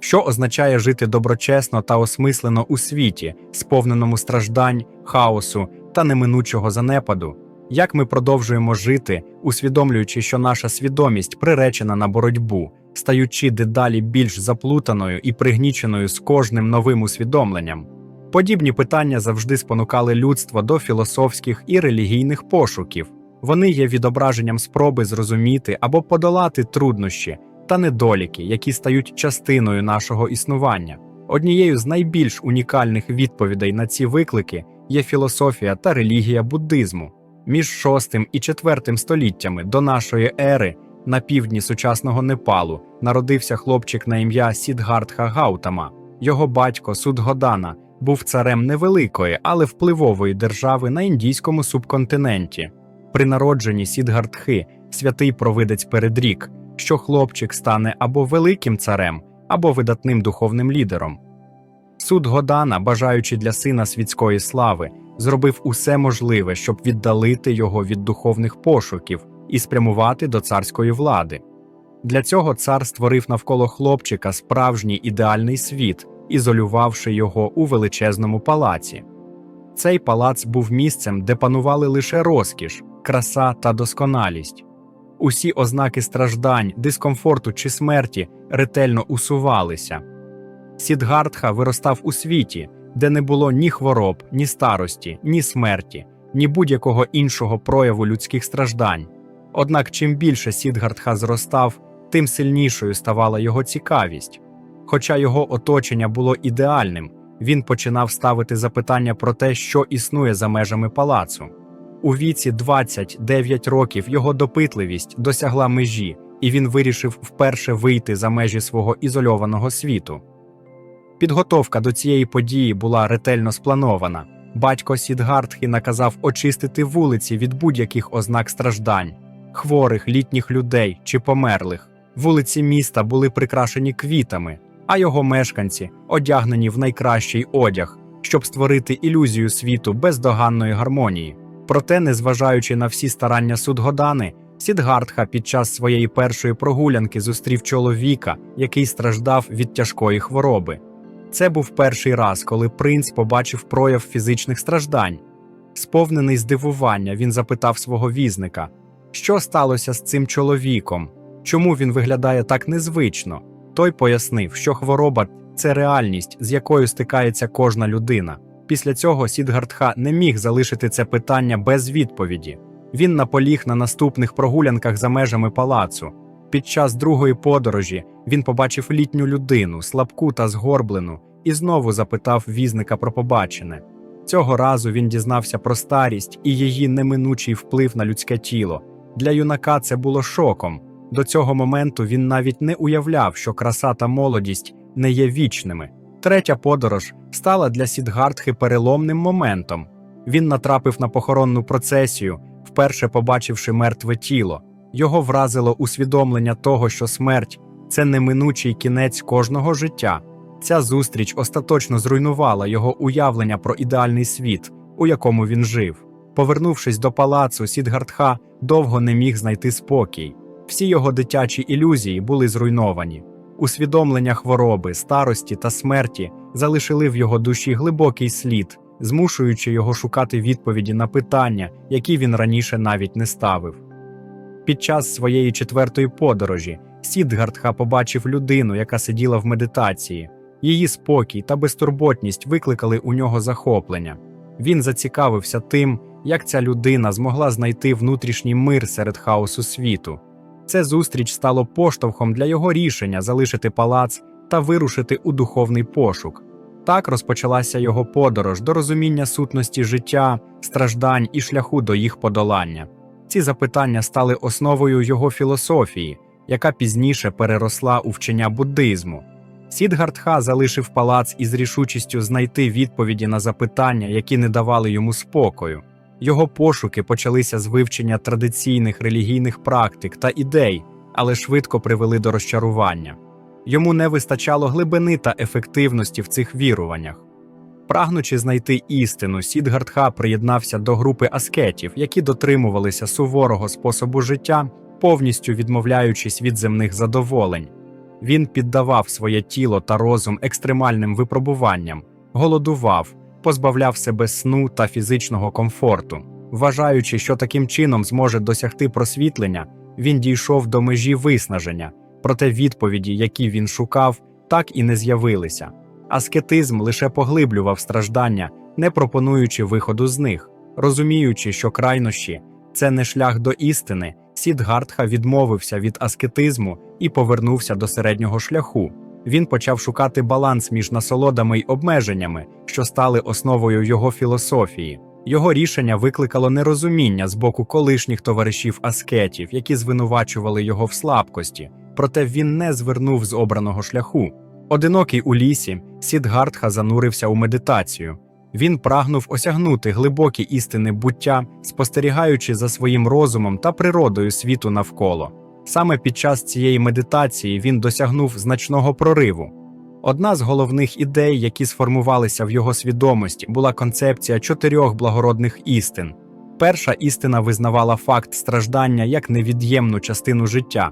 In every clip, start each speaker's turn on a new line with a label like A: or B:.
A: що означає жити доброчесно та осмислено у світі, сповненому страждань, хаосу та неминучого занепаду. Як ми продовжуємо жити, усвідомлюючи, що наша свідомість приречена на боротьбу, стаючи дедалі більш заплутаною і пригніченою з кожним новим усвідомленням. Подібні питання завжди спонукали людство до філософських і релігійних пошуків. Вони є відображенням спроби зрозуміти або подолати труднощі та недоліки, які стають частиною нашого існування. Однією з найбільш унікальних відповідей на ці виклики є філософія та релігія буддизму. Між шостим і четвертим століттями до нашої ери на півдні сучасного Непалу народився хлопчик на ім'я Сідгартха Гаутама. Його батько Судгодана був царем невеликої, але впливової держави на індійському субконтиненті. При народженні Сідгартхи святий провидець передрік, що хлопчик стане або великим царем, або видатним духовним лідером. Суд Годана, бажаючи для сина світської слави, зробив усе можливе, щоб віддалити його від духовних пошуків і спрямувати до царської влади. Для цього цар створив навколо хлопчика справжній ідеальний світ, ізолювавши його у величезному палаці. Цей палац був місцем, де панували лише розкіш, краса та досконалість. Усі ознаки страждань, дискомфорту чи смерті ретельно усувалися. Сідгартха виростав у світі, де не було ні хвороб, ні старості, ні смерті, ні будь-якого іншого прояву людських страждань. Однак, чим більше Сідгартха зростав, тим сильнішою ставала його цікавість. Хоча його оточення було ідеальним, він починав ставити запитання про те, що існує за межами палацу. У віці 29 років його допитливість досягла межі, і він вирішив вперше вийти за межі свого ізольованого світу. Підготовка до цієї події була ретельно спланована. Батько Сідгартхи наказав очистити вулиці від будь-яких ознак страждань, хворих літніх людей чи померлих. Вулиці міста були прикрашені квітами, а його мешканці одягнені в найкращий одяг, щоб створити ілюзію світу бездоганної гармонії. Проте, незважаючи на всі старання Судгодани, Сідгартха під час своєї першої прогулянки зустрів чоловіка, який страждав від тяжкої хвороби. Це був перший раз, коли принц побачив прояв фізичних страждань. Сповнений здивування, він запитав свого візника, що сталося з цим чоловіком, чому він виглядає так незвично. Той пояснив, що хвороба це реальність, з якою стикається кожна людина. Після цього Сідгартха не міг залишити це питання без відповіді. Він наполіг на наступних прогулянках за межами палацу. Під час другої подорожі він побачив літню людину, слабку та згорблену, і знову запитав візника про побачене. Цього разу він дізнався про старість і її неминучий вплив на людське тіло. Для юнака це було шоком. До цього моменту він навіть не уявляв, що краса та молодість не є вічними. Третя подорож стала для Сідгартхи переломним моментом. Він натрапив на похоронну процесію, вперше побачивши мертве тіло. Його вразило усвідомлення того, що смерть це неминучий кінець кожного життя. Ця зустріч остаточно зруйнувала його уявлення про ідеальний світ, у якому він жив. Повернувшись до палацу, Сідгартха довго не міг знайти спокій. Всі його дитячі ілюзії були зруйновані. Усвідомлення хвороби, старості та смерті залишили в його душі глибокий слід, змушуючи його шукати відповіді на питання, які він раніше навіть не ставив. Під час своєї четвертої подорожі Сідгартха побачив людину, яка сиділа в медитації. Її спокій та безтурботність викликали у нього захоплення. Він зацікавився тим, як ця людина змогла знайти внутрішній мир серед хаосу світу. Це зустріч стало поштовхом для його рішення залишити палац та вирушити у духовний пошук. Так розпочалася його подорож до розуміння сутності життя, страждань і шляху до їх подолання. Ці запитання стали основою його філософії, яка пізніше переросла у вчення буддизму. Сідгартха залишив палац із рішучістю знайти відповіді на запитання, які не давали йому спокою. Його пошуки почалися з вивчення традиційних релігійних практик та ідей, але швидко привели до розчарування. Йому не вистачало глибини та ефективності в цих віруваннях. Прагнучи знайти істину, Сідгартха приєднався до групи аскетів, які дотримувалися суворого способу життя, повністю відмовляючись від земних задоволень. Він піддавав своє тіло та розум екстремальним випробуванням, голодував, позбавляв себе сну та фізичного комфорту. Вважаючи, що таким чином зможе досягти просвітлення, він дійшов до межі виснаження, проте відповіді, які він шукав, так і не з'явилися. Аскетизм лише поглиблював страждання, не пропонуючи виходу з них, розуміючи, що крайнощі це не шлях до істини. Сідгартха відмовився від аскетизму і повернувся до середнього шляху. Він почав шукати баланс між насолодами й обмеженнями, що стали основою його філософії. Його рішення викликало нерозуміння з боку колишніх товаришів аскетів, які звинувачували його в слабкості, проте він не звернув з обраного шляху. Одинокий у лісі, Сідгартха занурився у медитацію. Він прагнув осягнути глибокі істини буття, спостерігаючи за своїм розумом та природою світу навколо. Саме під час цієї медитації він досягнув значного прориву. Одна з головних ідей, які сформувалися в його свідомості, була концепція чотирьох благородних істин. Перша істина визнавала факт страждання як невід'ємну частину життя,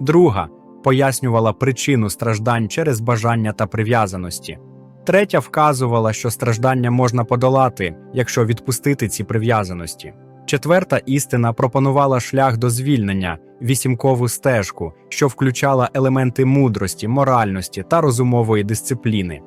A: друга пояснювала причину страждань через бажання та прив'язаності. Третя вказувала, що страждання можна подолати, якщо відпустити ці прив'язаності. Четверта істина пропонувала шлях до звільнення, вісімкову стежку, що включала елементи мудрості, моральності та розумової дисципліни.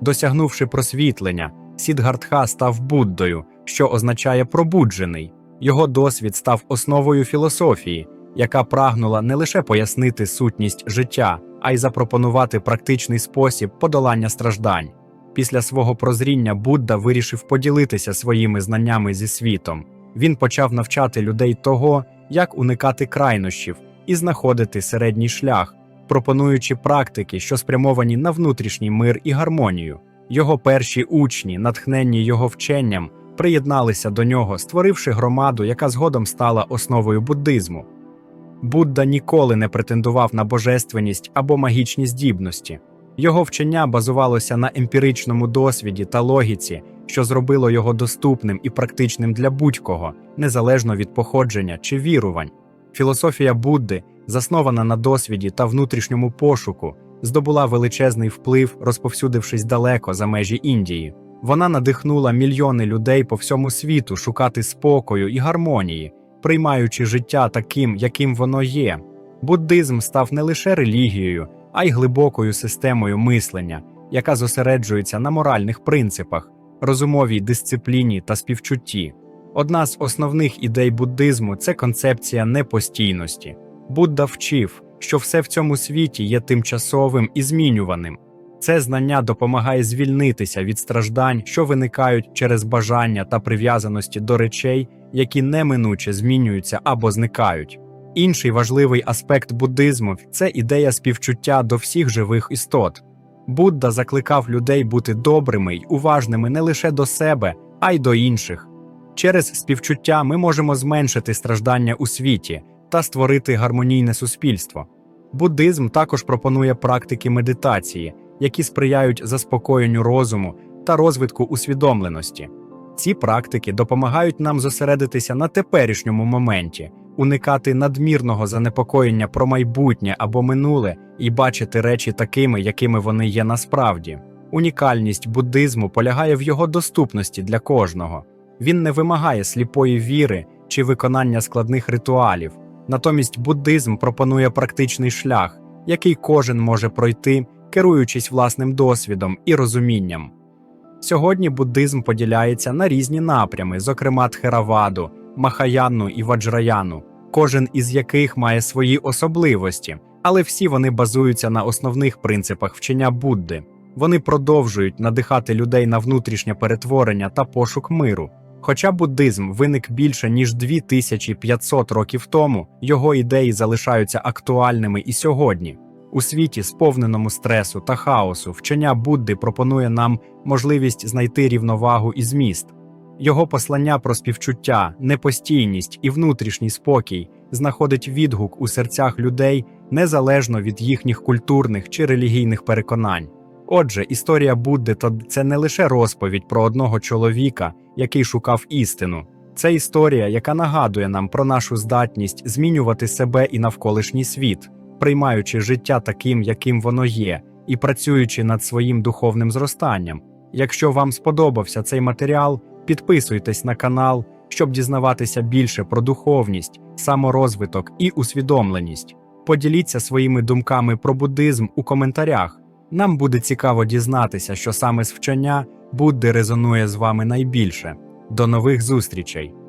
A: Досягнувши просвітлення, Сідгартха став Буддою, що означає пробуджений. Його досвід став основою філософії, яка прагнула не лише пояснити сутність життя, а й запропонувати практичний спосіб подолання страждань. Після свого прозріння Будда вирішив поділитися своїми знаннями зі світом. Він почав навчати людей того, як уникати крайнощів і знаходити середній шлях, пропонуючи практики, що спрямовані на внутрішній мир і гармонію. Його перші учні, натхненні його вченням, приєдналися до нього, створивши громаду, яка згодом стала основою буддизму. Будда ніколи не претендував на божественність або магічні здібності. Його вчення базувалося на емпіричному досвіді та логіці, що зробило його доступним і практичним для будь-кого, незалежно від походження чи вірувань. Філософія Будди, заснована на досвіді та внутрішньому пошуку, здобула величезний вплив, розповсюдившись далеко за межі Індії. Вона надихнула мільйони людей по всьому світу шукати спокою і гармонії, приймаючи життя таким, яким воно є. Буддизм став не лише релігією, а й глибокою системою мислення, яка зосереджується на моральних принципах, розумовій дисципліні та співчутті. Одна з основних ідей буддизму це концепція непостійності. Будда вчив, що все в цьому світі є тимчасовим і змінюваним. Це знання допомагає звільнитися від страждань, що виникають через бажання та прив'язаності до речей, які неминуче змінюються або зникають. Інший важливий аспект буддизму це ідея співчуття до всіх живих істот. Будда закликав людей бути добрими й уважними не лише до себе, а й до інших. Через співчуття ми можемо зменшити страждання у світі та створити гармонійне суспільство. Буддизм також пропонує практики медитації, які сприяють заспокоєнню розуму та розвитку усвідомленості. Ці практики допомагають нам зосередитися на теперішньому моменті, уникати надмірного занепокоєння про майбутнє або минуле і бачити речі такими, якими вони є насправді. Унікальність буддизму полягає в його доступності для кожного. Він не вимагає сліпої віри чи виконання складних ритуалів. Натомість буддизм пропонує практичний шлях, який кожен може пройти, керуючись власним досвідом і розумінням. Сьогодні буддизм поділяється на різні напрями, зокрема Тхераваду, Махаяну і Ваджраяну, кожен із яких має свої особливості, але всі вони базуються на основних принципах вчення Будди. Вони продовжують надихати людей на внутрішнє перетворення та пошук миру. Хоча буддизм виник більше ніж 2500 років тому, його ідеї залишаються актуальними і сьогодні. У світі, сповненому стресу та хаосу, вчення Будди пропонує нам можливість знайти рівновагу і зміст. Його послання про співчуття, непостійність і внутрішній спокій знаходить відгук у серцях людей незалежно від їхніх культурних чи релігійних переконань. Отже, історія Будди це не лише розповідь про одного чоловіка, який шукав істину. Це історія, яка нагадує нам про нашу здатність змінювати себе і навколишній світ. приймаючи життя таким, яким воно є, і працюючи над своїм духовним зростанням. Якщо вам сподобався цей матеріал, підписуйтесь на канал, щоб дізнаватися більше про духовність, саморозвиток і усвідомленість. Поділіться своїми думками про буддизм у коментарях. Нам буде цікаво дізнатися, що саме з вчення Будди резонує з вами найбільше. До нових зустрічей!